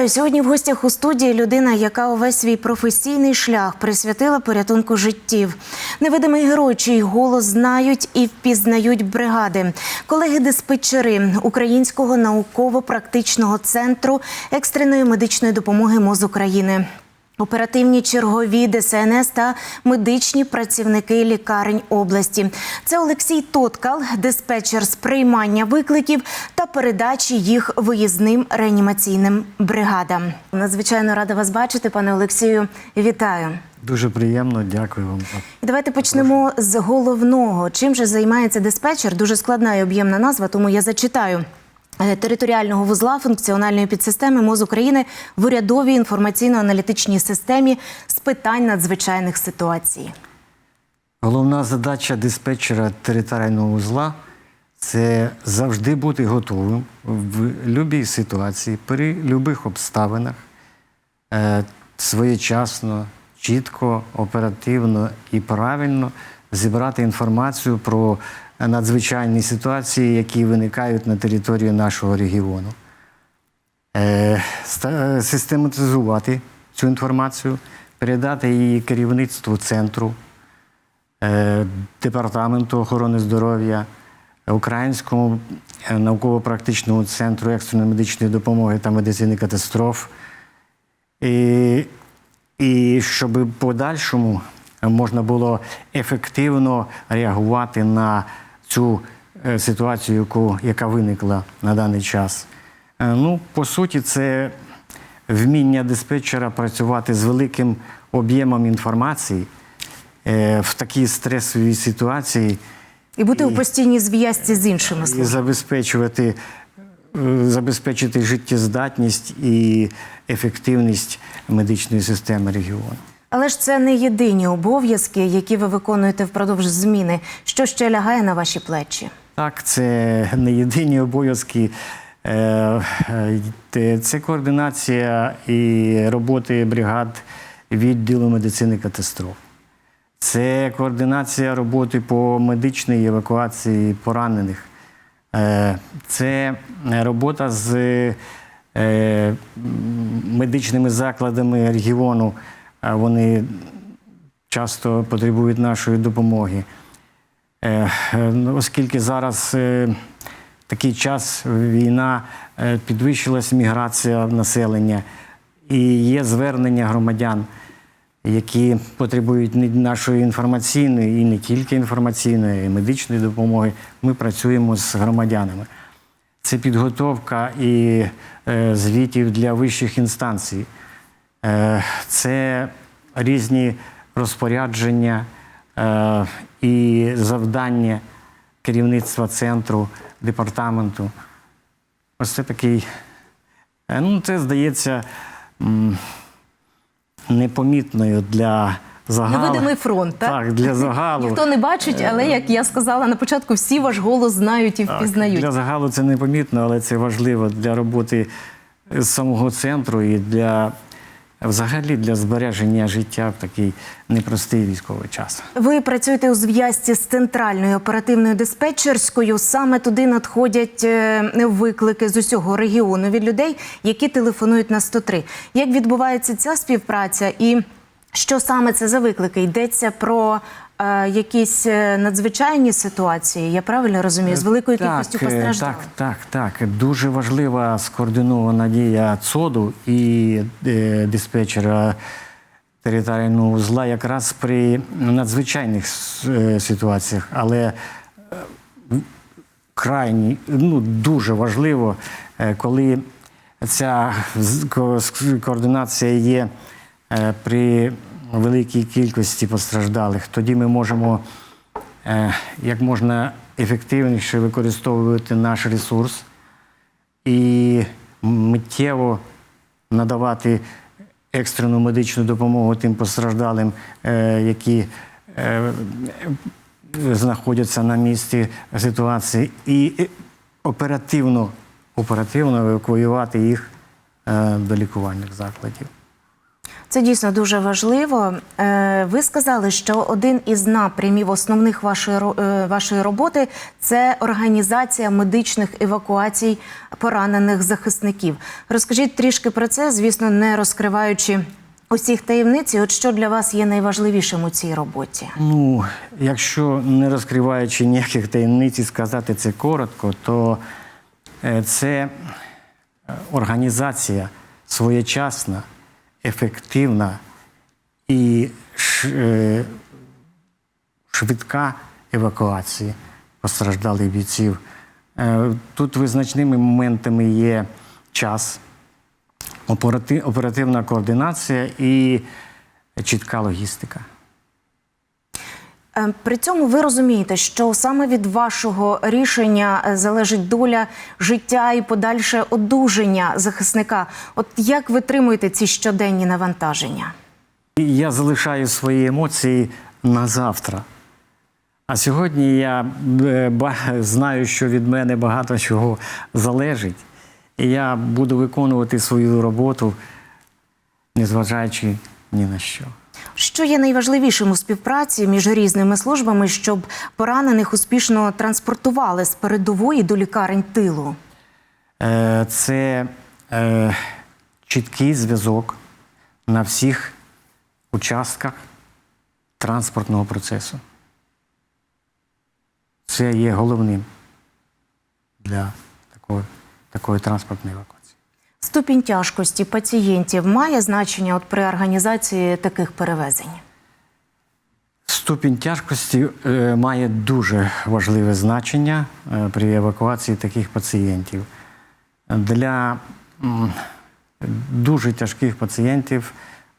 Вітаю сьогодні. В гостях у студії людина, яка увесь свій професійний шлях присвятила порятунку життів. Невидимий герой, чий голос знають і впізнають бригади. Колеги-диспетчери Українського науково-практичного центру екстреної медичної допомоги МОЗ України. Оперативні чергові ДСНС та медичні працівники лікарень області. Це Олексій Тоткал, диспетчер з приймання викликів та передачі їх виїзним реанімаційним бригадам. Надзвичайно рада вас бачити, пане Олексію. Вітаю. Дуже приємно, дякую вам. І давайте почнемо з головного. Чим же займається диспетчер? Дуже складна і об'ємна назва, тому я зачитаю. Е, Територіального вузла функціональної підсистеми МОЗ України в урядовій інформаційно-аналітичній системі з питань надзвичайних ситуацій. Головна задача диспетчера територіального вузла це завжди бути готовим в будь-якій ситуації, при будь-яких обставинах, е, своєчасно, чітко, оперативно і правильно зібрати інформацію про надзвичайні ситуації, які виникають на території нашого регіону. Е, Систематизувати цю інформацію, передати її керівництву центру, е, департаменту охорони здоров'я, Українському е, науково-практичному центру екстреної медичної допомоги та медицини катастроф. І, і щоб подальшому можна було ефективно реагувати на цю е, ситуацію, яка виникла на даний час. Е, Ну, по суті, це вміння диспетчера працювати з великим об'ємом інформації е, в такій стресовій ситуації І бути у постійній зв'язці з іншими і забезпечувати, забезпечити життєздатність і ефективність медичної системи регіону. Але ж це не єдині обов'язки, які ви виконуєте впродовж зміни. Що ще лягає на ваші плечі? Так, це не єдині обов'язки. Е, е, Це координація і роботи бригад відділу медицини катастроф. Це координація роботи по медичній евакуації поранених. Е, Це робота з медичними закладами регіону. Вони часто потребують нашої допомоги. Е, е, ну, Оскільки зараз е, такий час, війна, підвищилась міграція населення і є звернення громадян, які потребують нашої інформаційної і не тільки інформаційної, і медичної допомоги. Ми працюємо з громадянами. Це підготовка і звітів для вищих інстанцій. Е, це різні розпорядження е, і завдання керівництва центру, департаменту. Ось це такий. е, Ну, це здається непомітною для загалу. Невидимий фронт, так? Так, для загалу. Ніхто не бачить, але як я сказала на початку, всі ваш голос знають і Так, впізнають. Для загалу це непомітно, але це важливо для роботи самого центру і для взагалі для збереження життя в такий непростий військовий час. Ви працюєте у зв'язці з центральною оперативною диспетчерською. Саме туди надходять е, виклики з усього регіону від людей, які телефонують на 103. Як відбувається ця співпраця, і що саме це за виклики? Йдеться про якісь е, надзвичайні ситуації? Я правильно розумію, з великою кількістю так, е, постраждалих? Так, так, так. Дуже важлива скоординована дія ЦОДу і е, диспетчера територіального вузла якраз при надзвичайних е, ситуаціях, але е, крайні, ну дуже важливо, е, коли ця координація є е, при великій кількості постраждалих, тоді ми можемо е, як можна ефективніше використовувати наш ресурс і миттєво надавати екстрену медичну допомогу тим постраждалим, е, які е, знаходяться на місці ситуації, і оперативно, оперативно евакуювати їх до лікувальних закладів. Це дійсно дуже важливо. Е, Ви сказали, що один із напрямів основних вашої е, вашої роботи це організація медичних евакуацій поранених захисників. Розкажіть трішки про це, звісно, не розкриваючи усіх таємниць. От що для вас є найважливішим у цій роботі? Ну, якщо не розкриваючи ніяких таємниць і сказати це коротко, то е, це організація своєчасна, ефективна і е, швидка евакуація постраждалих бійців. Е, Тут визначними моментами є час, оперативна координація і чітка логістика. Е, При цьому ви розумієте, що саме від вашого рішення е, залежить доля життя і подальше одужання захисника. От як ви тримуєте ці щоденні навантаження? Я залишаю свої емоції на завтра. А сьогодні я е, знаю, що від мене багато чого залежить. І я буду виконувати свою роботу, незважаючи ні на що. Що є найважливішим у співпраці між різними службами, щоб поранених успішно транспортували з передової до лікарень тилу? Е, Це е, чіткий зв'язок на всіх участках транспортного процесу. Це є головним для такої, такої транспортної евакуації. Ступінь тяжкості пацієнтів має значення от при організації таких перевезень. Ступінь тяжкості е, має дуже важливе значення е, при евакуації таких пацієнтів. Для дуже тяжких пацієнтів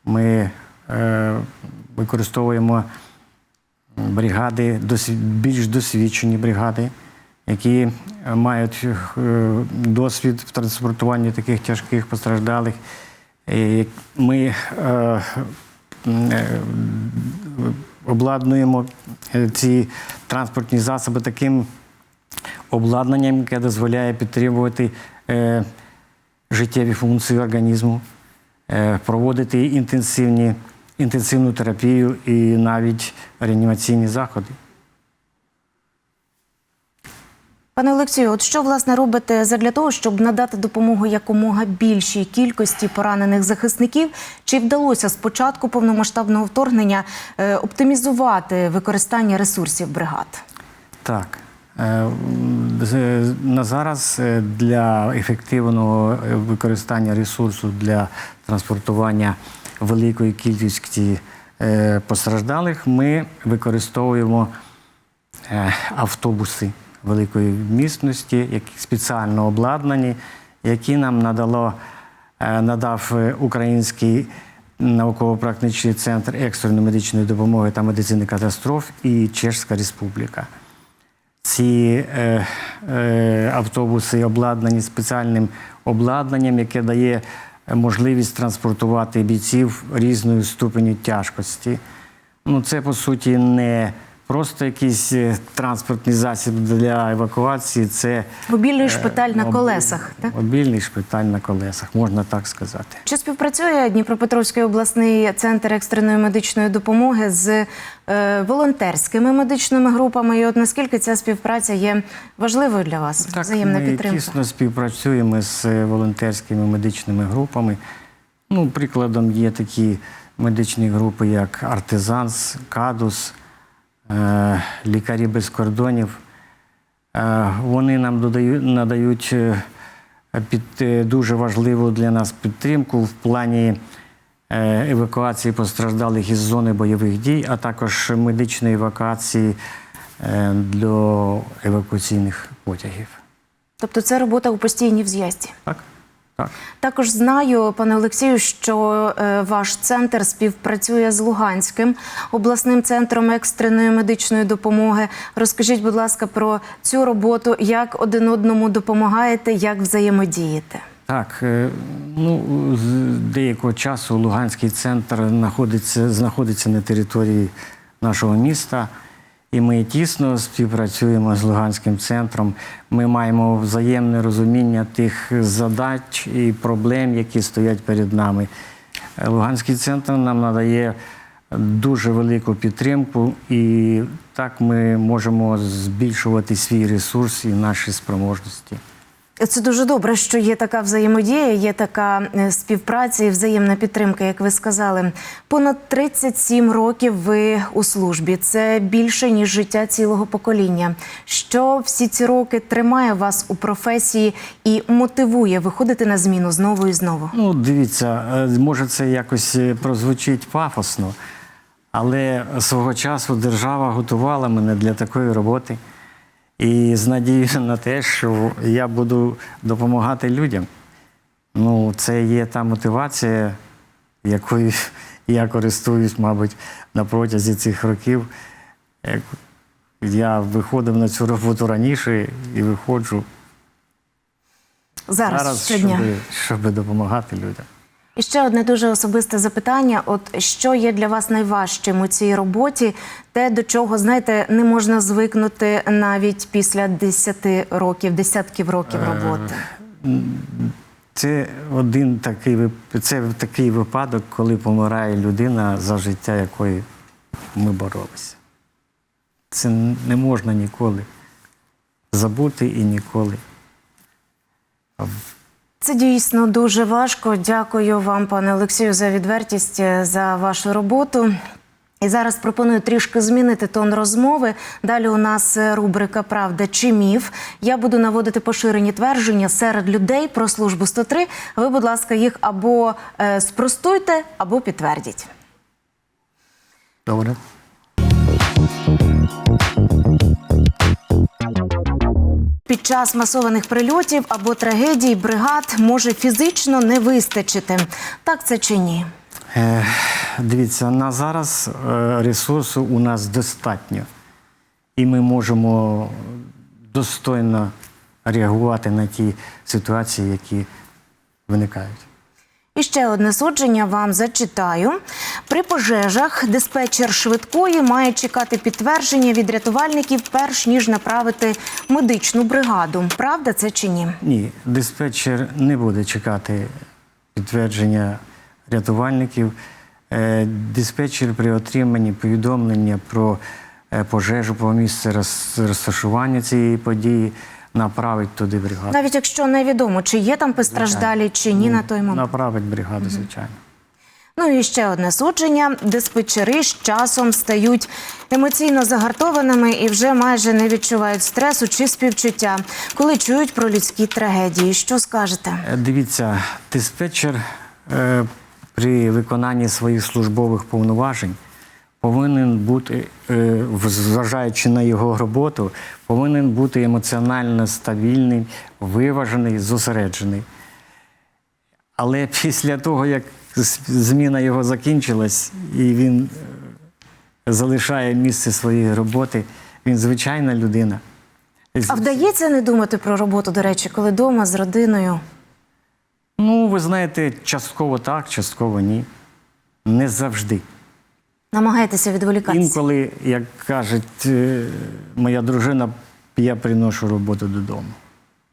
ми е, використовуємо бригади, більш досвідчені бригади, які е, мають е, досвід в транспортуванні таких тяжких постраждалих. Ми е, обладнуємо ці транспортні засоби таким обладнанням, яке дозволяє підтримувати життєві функції організму, проводити інтенсивні, інтенсивну терапію і навіть реанімаційні заходи. Пане Олексію, от що власне робите задля того, щоб надати допомогу якомога більшій кількості поранених захисників? Чи вдалося з початку повномасштабного вторгнення е, оптимізувати використання ресурсів бригад? Так. Е, На зараз е, для ефективного використання ресурсу для транспортування великої кількості постраждалих ми використовуємо автобуси великої вмісності, які спеціально обладнані, які нам надало, е, надав е, Український науково-практичний центр екстреної медичної допомоги та медицини катастроф і Чешська Республіка. Ці е, е, автобуси обладнані спеціальним обладнанням, яке дає можливість транспортувати бійців різної ступені тяжкості. Ну, це, по суті, не просто якийсь е, транспортний засіб для евакуації, це Мобільний шпиталь на колесах. Так? мобільний шпиталь на колесах, можна так сказати. Чи співпрацює Дніпропетровський обласний центр екстреної медичної допомоги з е, волонтерськими медичними групами? І от наскільки ця співпраця є важливою для вас? Взаємна ми підтримка. тісно співпрацюємо з е, волонтерськими медичними групами. Ну, прикладом є такі медичні групи, як Артизанс, Кадус, е, Лікарі без кордонів. Е, Вони нам додають, надають е, під, е, дуже важливу для нас підтримку в плані е, евакуації постраждалих із зони бойових дій, а також медичної евакуації е, до евакуаційних потягів. Тобто це робота у постійній вз'язді. Так? Так. Також знаю, пане Олексію, що е, ваш центр співпрацює з Луганським обласним центром екстреної медичної допомоги. Розкажіть, будь ласка, про цю роботу, як один одному допомагаєте, як взаємодієте. Так, е, ну з деякого часу Луганський центр знаходиться, знаходиться на території нашого міста, і ми тісно співпрацюємо з Луганським центром. Ми маємо взаємне розуміння тих задач і проблем, які стоять перед нами. Луганський центр нам надає дуже велику підтримку і так ми можемо збільшувати свій ресурс і наші спроможності. Це дуже добре, що є така взаємодія, є така е, співпраця і взаємна підтримка, як ви сказали. Понад 37 років ви у службі. Це більше ніж життя цілого покоління. Що всі ці роки тримає вас у професії і мотивує виходити на зміну знову і знову? Ну, дивіться, е, може це якось е, прозвучить пафосно, але свого часу держава готувала мене для такої роботи. І з надією на те, що я буду допомагати людям. Ну, це є та мотивація, якою я користуюсь, мабуть, на протязі цих років. Я виходив на цю роботу раніше і виходжу Зараз, зараз, щодня. щоб, щоб допомагати людям. І ще одне дуже особисте запитання: от що є для вас найважчим у цій роботі? Те, до чого знаєте, не можна звикнути навіть після 10 років, десятків років роботи. Це один такий це такий випадок, коли помирає людина, за життя якої ми боролися. Це не можна ніколи забути і ніколи. Це дійсно дуже важко. Дякую вам, пане Олексію, за відвертість, е, за вашу роботу. І зараз пропоную трішки змінити тон розмови. Далі у нас е, рубрика Правда чи міф. Я буду наводити поширені твердження серед людей про службу 103. Ви, будь ласка, їх або е, спростуйте, або підтвердіть. Добре? Під час масованих прильотів або трагедій бригад може фізично не вистачити. Так це чи ні? Е, дивіться, на зараз е, ресурсу у нас достатньо. І ми можемо достойно реагувати на ті ситуації, які виникають. І ще одне судження вам зачитаю. При пожежах диспетчер швидкої має чекати підтвердження від рятувальників, перш ніж направити медичну бригаду. Правда це чи ні? Ні, диспетчер не буде чекати підтвердження рятувальників. Е, Диспетчер при отриманні повідомлення про е, пожежу по місцю роз- розташування цієї події направить туди бригаду. Навіть якщо невідомо, чи є там постраждалі, чи ні на той момент. Направить бригаду, звичайно. Ну і ще одне судження: диспетчери з часом стають емоційно загартованими і вже майже не відчувають стресу чи співчуття, коли чують про людські трагедії. Що скажете? Е, Дивіться, диспетчер е, при виконанні своїх службових повноважень повинен бути, е, в- зважаючи на його роботу, повинен бути емоціонально стабільний, виважений, зосереджений. Але після того, як зміна його закінчилась, і він е, залишає місце своєї роботи, він звичайна людина. А вдається не думати про роботу, до речі, коли вдома з родиною? Ну, ви знаєте, частково так, частково ні. Не завжди. Намагаєтеся відволікатися? Інколи, як каже моя дружина, я приношу роботу додому.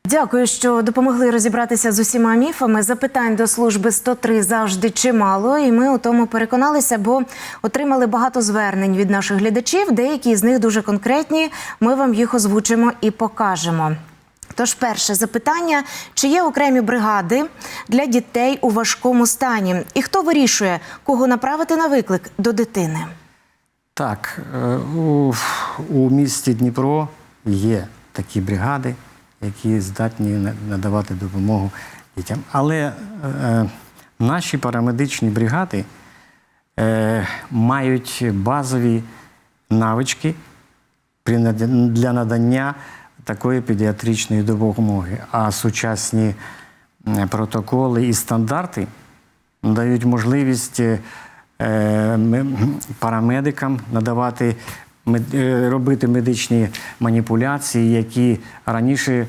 Дякую, що допомогли розібратися з усіма міфами. Запитань до служби 103 завжди чимало, і ми у тому переконалися, бо отримали багато звернень від наших глядачів. Деякі з них дуже конкретні. Ми вам їх озвучимо і покажемо. Тож, перше запитання: чи є окремі бригади для дітей у важкому стані? І хто вирішує, кого направити на виклик до дитини? Так, е, у, місті Дніпро є такі бригади, які здатні надавати допомогу дітям. Але е, наші парамедичні бригади е, мають базові навички для надання такої педіатричної допомоги. А сучасні е, протоколи і стандарти дають можливість е, парамедикам надавати е, робити медичні маніпуляції, які раніше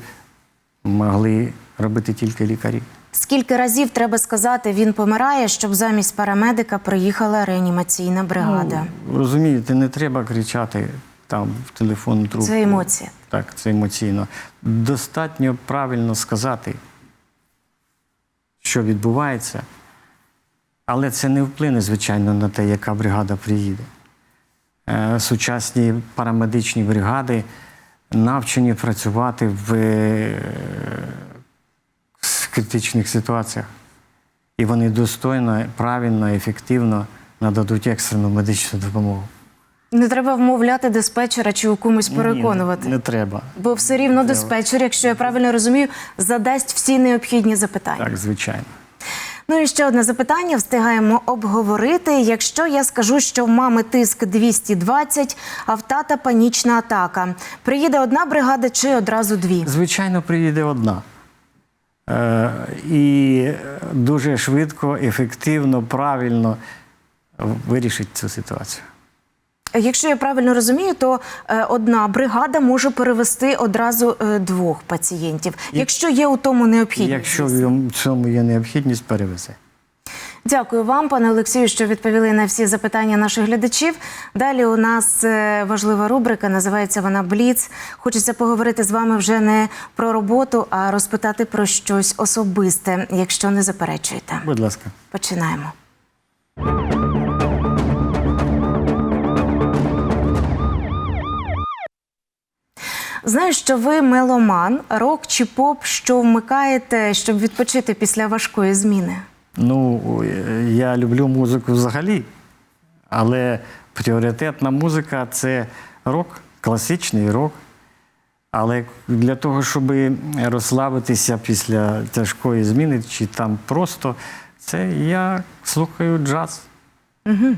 могли робити тільки лікарі. Скільки разів треба сказати, він помирає, щоб замість парамедика приїхала реанімаційна бригада? Ну, розумієте, не треба кричати там в телефонну трубку. Це емоція. Так, це емоційно. Достатньо правильно сказати, що відбувається, але це не вплине, звичайно, на те, яка бригада приїде. е, сучасні парамедичні бригади навчені працювати е, в критичних ситуаціях. І вони достойно, правильно, ефективно нададуть екстрену медичну допомогу. Не треба вмовляти диспетчера чи у комусь переконувати. Ні, не треба. Бо все рівно диспетчер, якщо я правильно розумію, задасть всі необхідні запитання. Так, звичайно. Ну і ще одне запитання встигаємо обговорити. Якщо я скажу, що в мами тиск 220, а в тата панічна атака, приїде одна бригада чи одразу дві? Звичайно, приїде одна. Е, і дуже швидко, ефективно, правильно вирішить цю ситуацію. Якщо я правильно розумію, то е, одна бригада може перевести одразу е, двох пацієнтів, якщо є у тому необхідність. Якщо в цьому є необхідність, перевезе. Дякую вам, пане Олексію, що відповіли на всі запитання наших глядачів. Далі у нас е, важлива рубрика, називається вона Бліц. Хочеться поговорити з вами вже не про роботу, а розпитати про щось особисте, якщо не заперечуєте. Будь ласка. Починаємо. Знаю, що ви меломан, рок чи поп, що вмикаєте, щоб відпочити після важкої зміни. Ну, я люблю музику взагалі, але пріоритетна музика це рок, класичний рок. Але для того, щоб розслабитися після тяжкої зміни, чи там просто, це я слухаю джаз. Е,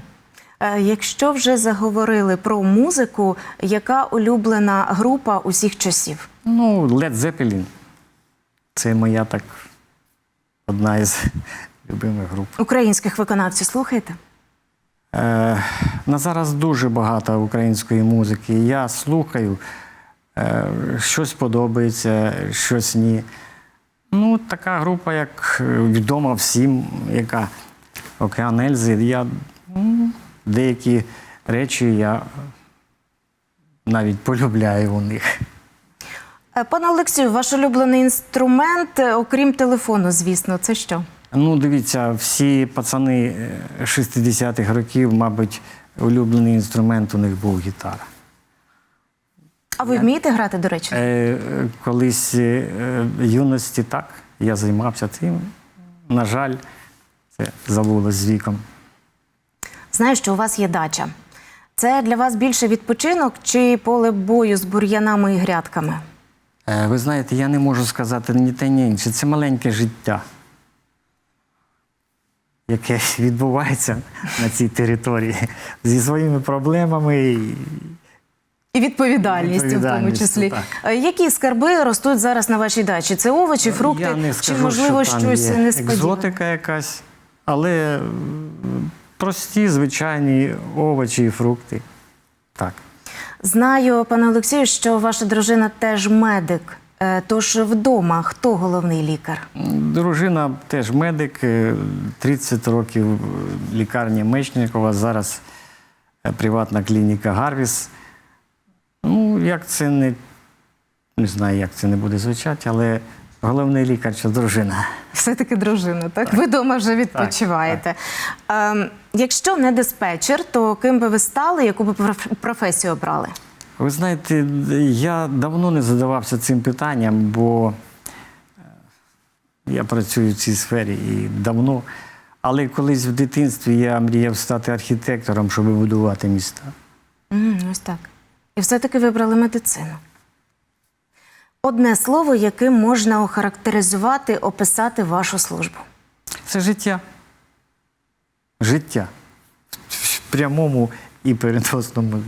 Якщо вже заговорили про музику, яка улюблена група усіх часів? Ну, Led Zeppelin. Це моя так одна із любимих груп. Українських виконавців слухаєте? Е, на зараз дуже багато української музики. Я слухаю, е, щось подобається, щось ні. Ну, така група, як е, відома всім, яка Океан Ельзи. Я, деякі речі я навіть полюбляю у них. Е, Пане Олексію, ваш улюблений інструмент, е, окрім телефону, звісно, це що? Ну, дивіться, всі пацани е, 60-х років, мабуть, улюблений інструмент у них був гітара. А ви вмієте грати, до речі? Е, е, колись е, в юності так, я займався цим. На жаль, це забулось з віком. Знаю, що у вас є дача. Це для вас більше відпочинок чи поле бою з бур'янами і грядками? Е, ви знаєте, я не можу сказати ні те, ні інше. Це маленьке життя, яке відбувається на цій території зі своїми проблемами. і- І відповідальністю, в тому числі. так. Е, Які скарби ростуть зараз на вашій дачі? Це овочі, фрукти, Я не чи можливо що там щось є несподіване? екзотика якась, але м, прості, звичайні овочі і фрукти. Так. Знаю, пане Олексію, що ваша дружина теж медик. Е, Тож вдома хто головний лікар? Дружина теж медик, е, 30 років е, лікарня Мечникова, зараз е, приватна клініка Гарвіс. Ну, як це не, не знаю, як це не буде звучати, але головний лікар це дружина. Все-таки дружина, так? Ви вдома вже відпочиваєте. Ем, якщо не диспетчер, то ким би ви стали, яку би професію обрали? Ви знаєте, я давно не задавався цим питанням, бо е, я працюю в цій сфері і давно. Але колись в дитинстві я мріяв стати архітектором, щоб будувати міста. М, ось так. І все-таки вибрали медицину. Одне слово, яким можна охарактеризувати, описати вашу службу. Це життя. Життя. В прямому і переносному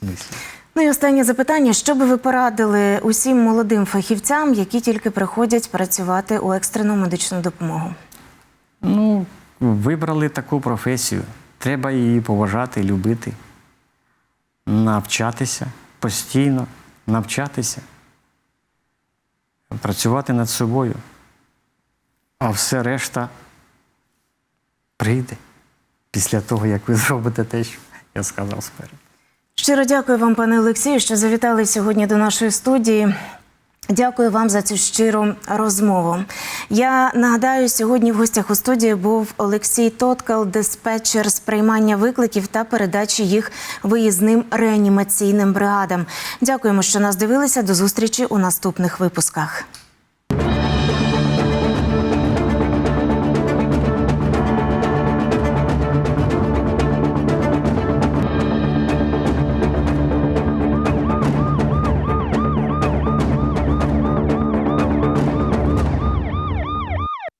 смислі. Ну і останнє запитання: що би ви порадили усім молодим фахівцям, які тільки приходять працювати у екстрену медичну допомогу? Ну, вибрали таку професію. Треба її поважати, любити, навчатися постійно, навчатися, працювати над собою. А все решта прийде після того, як ви зробите те, що я сказав спереду. Щиро дякую вам, пане Олексію, що завітали сьогодні до нашої студії. Дякую вам за цю щиру розмову. Я нагадаю, сьогодні в гостях у студії був Олексій Тоткал, диспетчер з приймання викликів та передачі їх виїзним реанімаційним бригадам. Дякуємо, що нас дивилися. До зустрічі у наступних випусках.